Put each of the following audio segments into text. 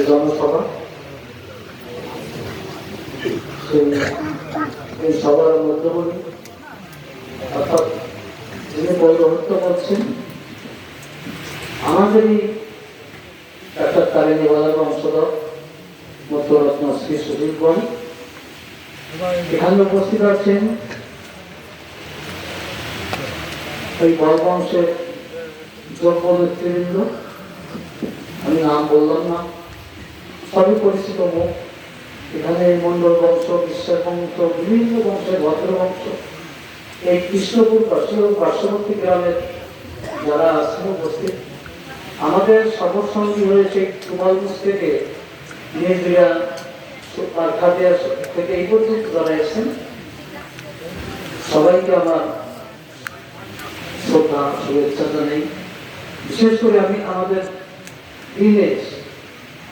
যে জনসভা সেই এই অর্থাৎ পৌরহিত্য করছেন, আমাদেরই তারিণী বংশধর মধ্যরত্ন শ্রী সুদীপগণ এখানে উপস্থিত আছেন ওই বলবংশের যোগ্য আমি নাম বললাম না। সবই পরিচিত মুখ এখানে মন্ডল বংশ বিশ্বাস বংশ বিভিন্ন বংশের ভদ্র বংশ। এই কৃষ্ণপুর পার্শ্ববর্তী গ্রামের যারা আছেন উপস্থিত, আমাদের সফর সঙ্গী হয়েছে কুমারগঞ্জ থেকে নির্দিরা খাদিয়া থেকে এই পর্যন্ত যারা এসেছেন, সবাইকে আমার শ্রদ্ধা, শুভেচ্ছা জানাই। বিশেষ করে আমি আমাদের ভিলেজ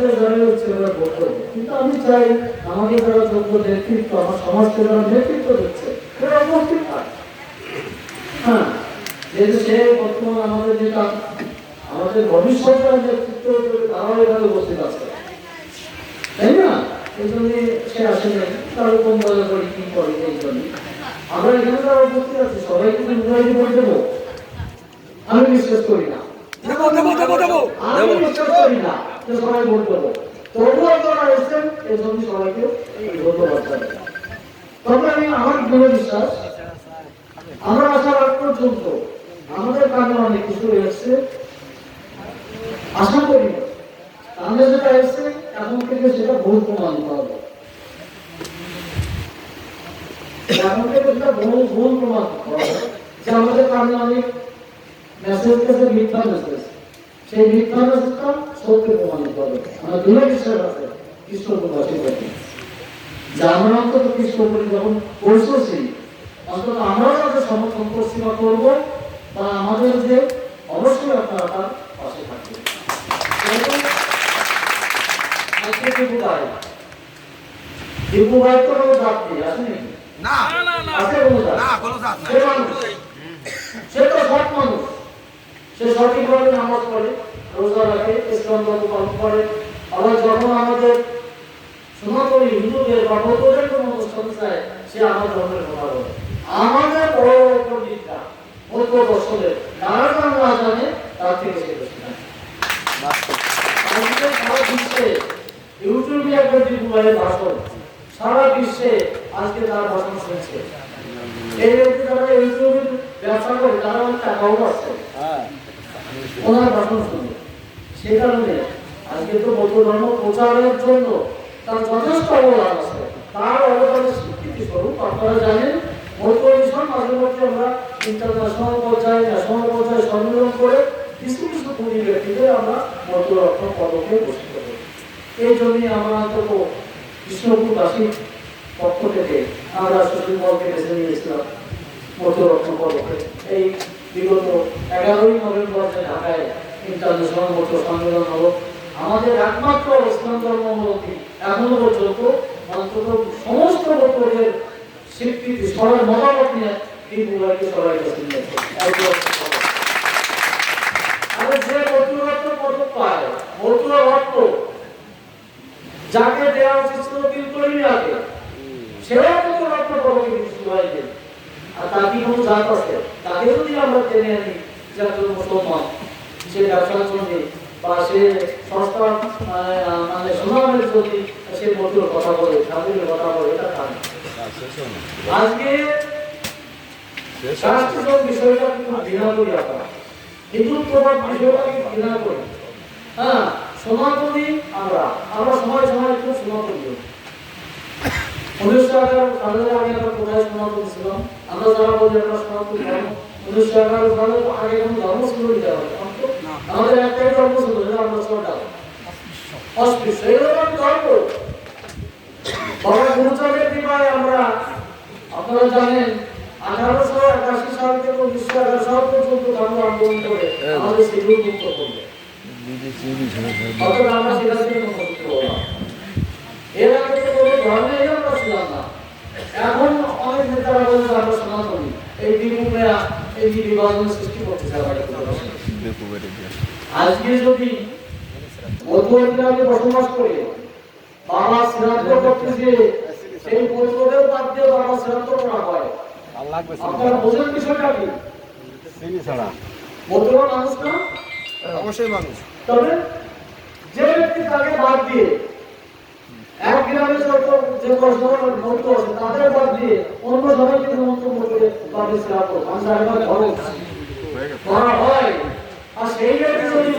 তো মধ্যে হচ্ছে এবার বলতো কিন্তু আমি চাই আমাদের যারা যোগ্য নেতৃত্ব আমার সমাজকে যারা নেতৃত্ব দিচ্ছে। সেটা উপস্থিত হ্যাঁ। যেহেতু সে বর্তমান আমাদের যেটা আমাদের ভবিষ্যতের নেতৃত্ব তারাও এখানে উপস্থিত আছে। তাই না? এই জন্য সে আসে নাই। তার কোন বলে করি কি করে এই জন্য? আমরা এখানে যারা উপস্থিত আছি সবাইকে তো ইংরাজি দেবো। আমি বিশ্বাস করি না। আমি বিশ্বাস করি না। যে সবাই ভোট তবুও যারা এসেছেন এই জন্য সবাইকে তবে আমি আমার দৃঢ় বিশ্বাস, আমরা আসার আগ পর্যন্ত আমাদের কানে অনেক কিছু এসছে। আশা করি। সামনে যেটা এসছে, এখন থেকে সেটা ভুল প্রমাণিত হবে এখন ভুল যে আমাদের কানে অনেক মেসেজ মিথ্যা মেসেজ সেই মিথ্যা সত্য প্রমাণিত হবে। আমার দৃঢ় বিশ্বাস আছে কৃষ্ণপুরবাসীর প্রতি যে আমরা অন্তত কৃষ্ণপুরী যখন পৌঁছেছি অন্তত আমরাও তাদের সমর্থন করছি বা করব বা আমাদের যে অবশ্যই আপনারা তার পাশে জাত সে সে তো সৎ মানুষ। সে সঠিকভাবে নামাজ পড়ে, রোজা রাখে, ইসলাম ধর্ম পালন করে আবার যখন আমাদের সনাতনী হিন্দুদের বা অনুষ্ঠান চায়, সে আমার ধর্মের কথা আমাদের বড় বড় পণ্ডিতরা দর্শনের তারা যেন না জানে, তার থেকে সে সারা বিশ্বে ইউটিউবে ভাষণ সারা বিশ্বে আজকে তার ভাষণ শুনছে। এই ব্যক্তি ইউটিউবে ব্যবসা করে, তারা অনেক টাকাও ওনার ভাষণ শুনে সে কারণে আজকে তো বৌদ্ধ ধর্ম প্রচারের জন্য তার যথেষ্ট অবদান আছে। তার অবদানের স্বীকৃতি স্বরূপ আপনারা জানেন, বৌদ্ধ মাঝে মধ্যে আমরা ইন্টারন্যাশনাল পর্যায়ে ন্যাশনাল পর্যায়ে সম্মেলন করে কিছু কিছু পুরী ব্যক্তিদের আমরা বৌদ্ধ রত্ন পদকে ঘোষিত করি। এই জন্যই আমরা অন্তত কৃষ্ণপুরবাসীর পক্ষ থেকে আমরা সুশীল বলকে বেছে নিয়েছিলাম মধ্যরত্ন পদকে। এই বিগত এগারোই নভেম্বর যে ঢাকায় ইন্টারন্যাশনাল মতো সম্মেলন হলো। আমাদের একমাত্র ইসলাম ধর্মাবলম্বী এখনও পর্যন্ত অন্তত সমস্ত বক্তব্যের স্বীকৃতি সবার মতামত নিয়ে এই বুড়াকে সবাই একদম আর যে মধ্যরত্ন পদক পায় মধ্যরত্ন যাকে দেওয়া উচিত ছিল বিল করিনি আগে সেও কিন্তু রত্ন পদকে কিছু হয়নি আর তার কি কোনো জাত আছে তাকে যদি আমরা টেনে আনি যে একজন মুসলমান সে মানে সুনামের যদি সে মধুর কথা বলে ঠাকুরের কথা বলে এটা কাজ আজকে সাংস্কৃতিক বিষয়টা কিন্তু ঘৃণা করি আমরা হিন্দু বিষয়টাকে ঘৃণা করি। হ্যাঁ সনাতনী আমরা। আমরা সময় সময় খুব সনাতনী। উনিশশো এগারো সালের আগে আমরা কোথায় সনাতন ছিলাম আমরা যারা বলি আমরা সনাতন ধর্ম উনিশশো এগারো সালের আগে কোনো ধর্ম ছিল? আমাদের একটাই ধর্ম এগুলো ধর্ম। আমরা। আপনারা জানেন ধর্ম আমরা সেখান থেকে মুক্ত এর আগে তো কোনো ধর্মেই আমরা এখন অনেক নেতারা বলছে আমরা সনাতনী। এই বিমুখরা এই বিভাজন সৃষ্টি করতেছে আমাদের। আজকে যদি মধ্যগ্রামে বসবাস করে বাবা শ্রাদ্ধ করতে যে সেই বাদ দিয়ে বাবা শ্রাদ্ধ করা হয়। আপনারা বোঝেন বিষয়টা কি? মধ্যগ্রাম মানুষ না? অবশ্যই মানুষ। তবে যে ব্যক্তি তাকে বাদ দিয়ে এক গ্রামে যত যে আছে তাদের বাদ দিয়ে অন্য করে তাদের শ্রাদ্ধ একবার হয়।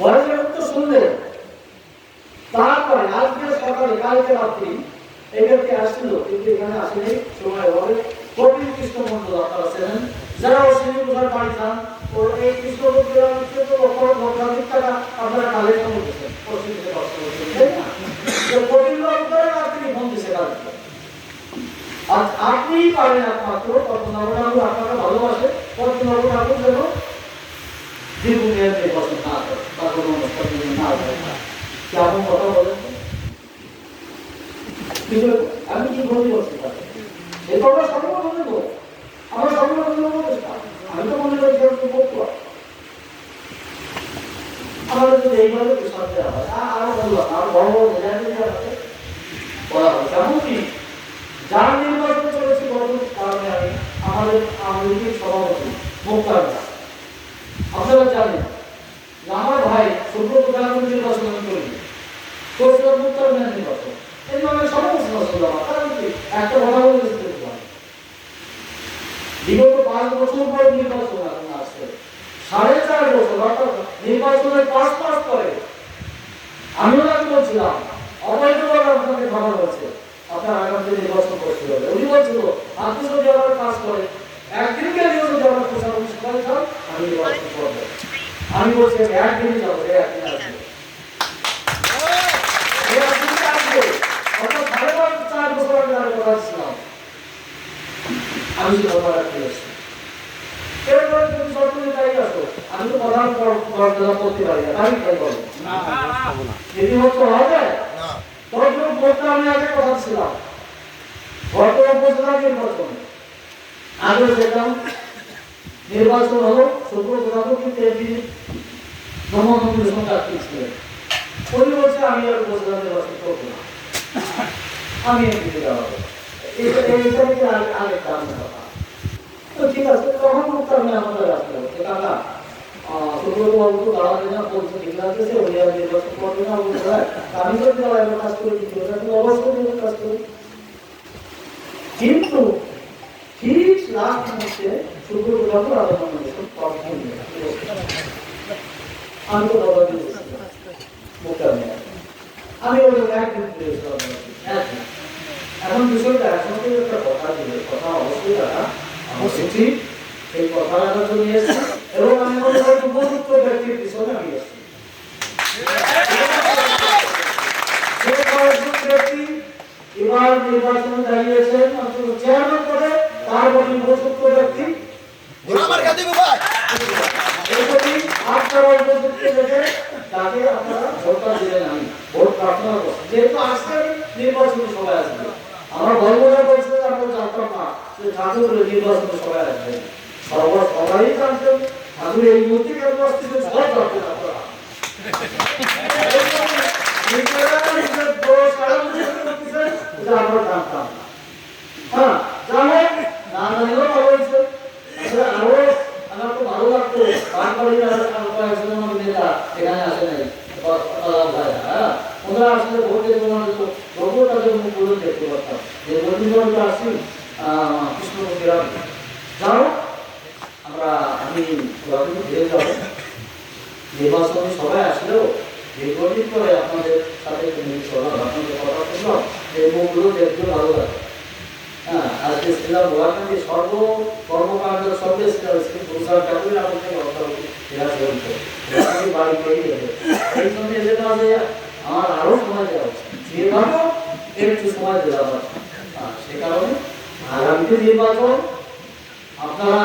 বয়স তো শুনলে তারপরে আজকে সকালে, কালকে রাত্রি ব্যক্তি আসছিল, কিন্তু এখানে আসেনি, সময় হবে কবি কৃষ্ণ মন্ডল আপনারা ছিলেন যারা অশ্বিনী পূজার বাড়ি যান, ও এই কৃষ্ণ ভদ্রাধিক টাকা আপনারা কালেকশন করতেছেন অশ্বিনী থেকে কষ্ট করছেন তাই না? তো কবির লোকদের আপনি ফোন দিছে কালকে। আর আপনিই পারেন একমাত্র পদ্মনাভ ঠাকুর, আপনারা ভালোবাসে পদ্মনাভ ঠাকুর যেন দীর্ঘমেয়াদ নির্বাচন না করে বা কোনো অনুষ্ঠান যেন না হয় কেমন কথা বলেন তো? কিন্তু আমি কি দেবো আমরা আমি তো মনে। আমাদের এইভাবে বড় বড় মোক্তার আপনারা জানেন আমার ভাই সুব্রত গান্ধী নির্বাচন করিনি। কোচবিহার মুক্তার নির্বাচন। এই মানে সমস্যা ছিল কারণ কি একটা কথা বলে দিতে পারি বিগত পাঁচ বছর পর নির্বাচন এখন আসছে। সাড়ে চার বছর, অর্থাৎ নির্বাচনের পাঁচ মাস পরে। আমিও তাকে বলছিলাম অবৈধভাবে আপনাকে খবর হচ্ছে আপনার আগামী নির্বাচন করতে হবে উনি বলছিল আপনি যদি আমার কাজ করেন একদিনকে নিয়ে যদি আমার প্রশাসন সকালে যান আমি নির্বাচন করব আমি বলছি আমি একদিনই যাব এই একদিন আসবে এই একদিনই আসবে অর্থাৎ সাড়ে পাঁচ চার বছর আগে আমি কথা ছিলাম আমি রাখতে এসেছি এরপরে তুমি সরকারি তাই আসো আমি তো প্রধান করতে পারি না। তাই তাই বলো যদি হচ্ছে হবে। তখন বলতে আমি আগে কথা ছিলাম। গত উপজেলা নির্বাচন। আগে যেতাম নির্বাচন হলো শুক্র প্রধান কিন্তু ছিলেন বলছে আমি আর উপজেলা নির্বাচন করব না। আমি তো ঠিক আছে তখন আমি আমাদের রাখতে হবে কাকা সুব্রত বাবু তো দাঁড়াতে না বলছে ঠিক আছে সে উনি আর নির্বাচন করবে না বলছে "হ্যাঁ, আমি তো এবার কাজ করে দিচ্ছি ওটা তো অবশ্যই কাজ করি কিন্তু ঠিক লাস্ট মুহূর্তে সুব্রত বাবু আবার নমিনেশন পাবেন আমি তো বাবা দিয়েছি আমি ওই দিয়েছিলাম একদিন এখন বিষয়টা তো একটা কথা দিলে কথা অবশ্যই রাখা আমার উচিত সেই কথা রাখার জন্য এসেছি। এবং আমি মনে উপযুক্ত ব্যক্তির পিছনে আমি এসেছি ব্যক্তি এবার নির্বাচনে দাঁড়িয়েছেন অন্তত চেয়ারম্যান পদে তার মধ্যে উপযুক্ত ব্যক্তি। আমার কাছে প্রতি আপনারা উপযুক্ত দেখে তাকে আপনারা ভোটটা দিলেন আমি। ভোট প্রার্থনা করছি। যেহেতু আজকে নির্বাচনী সবাই আসবে গল্পটা বলছি আমরা জানতাম না যে ঠাকুর নির্বাচনে সবাই আসবে সবার সবাই জানতেন ঠাকুর সবাই জানতেন আপনারা নিজেরা নিজের দোষ আড়ালে করতেছেন, এটা আমরা জানতাম না। হ্যাঁ, যাই হোক, না জানলেও ভালো হয়েছে। আসলে আরও আমার খুব ভালো লাগতো, বানবাড়ির আর আরও কয়েকজন আমার নেতা এখানে আসে নাই। ব- আহ, ভাইরা, হ্যাঁ। ওনারা আসলে ভোট দিতে মনে হতো, তবুও তাদের মুখগুলো দেখতে পারতাম। যে বন্ধুরা আমরা আসি, আহ, কৃষ্ণপতি রাম। যাই হোক, আমরা আমি যখন ফিরে যাব নির্বাচনে সবাই আসলেও দীর্ঘদিন পরে আপনাদের সাথে আপনাদের কথা শুনলাম এই মুখগুলো দেখতে ভালো লাগে। হ্যাঁ আজকে ছিলাম গোয়াকান্দি সর্ব কর্মকাণ্ড সর্বে ছিলাম ঠাকুরের আমাদের কথা আমি বাড়ি পেয়ে গেছে এই জন্য এদের আমার আরও সময় দেওয়া উচিত। নির্বাচন একটু সময় দেওয়া হ্যাঁ, সে কারণে আগামীতে নির্বাচন আপনারা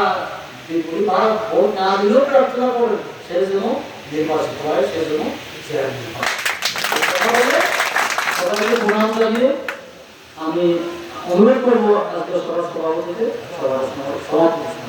ভোট না দিলেও প্রার্থনা করেন সে যেন নির্বাচিত হয় সে যেন চেয়ারম্যান হয় সবাইকে প্রণাম জানিয়ে আমি অনুরোধ করব আজকে সবার সভাপতিকে সবার সমাপ্তি